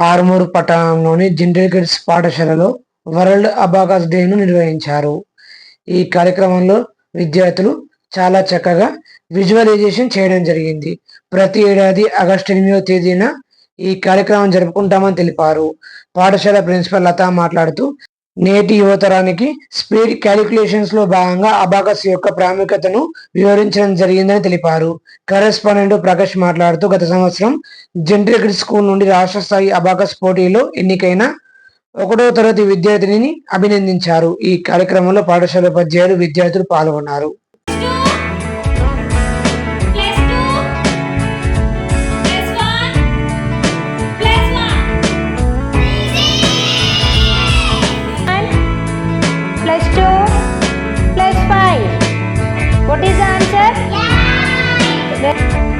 ఆరుమూరు పట్టణంలోని జిండికేట్స్ పాఠశాలలో world abacus డేను నిర్వహించారు. ఈ కార్యక్రమంలో విద్యార్థులు చాలా చక్కగా విజువలైజేషన్ చేయడం జరిగింది. ప్రతి ఏడాది ఆగస్టు ఎనిమిదవ తేదీన ఈ కార్యక్రమం జరుపుకుంటామని తెలిపారు. పాఠశాల ప్రిన్సిపల్ లత మాట్లాడుతూ నేటి యువతరానికి స్పీడ్ క్యాలిక్యులేషన్స్లో భాగంగా అబాకస్ యొక్క ప్రాముఖ్యతను వివరించడం జరిగిందని తెలిపారు. కరెస్పాండెంట్ ప్రకాష్ మాట్లాడుతూ గత సంవత్సరం జెంట్రిక్ స్కూల్ నుండి రాష్ట్ర స్థాయి అబాకస్ పోటీలో ఎన్నికైన ఒకటో తరగతి విద్యార్థిని అభినందించారు. ఈ కార్యక్రమంలో పాఠశాల ఉపాధ్యాయులు విద్యార్థులు పాల్గొన్నారు. this the answer? Yeah.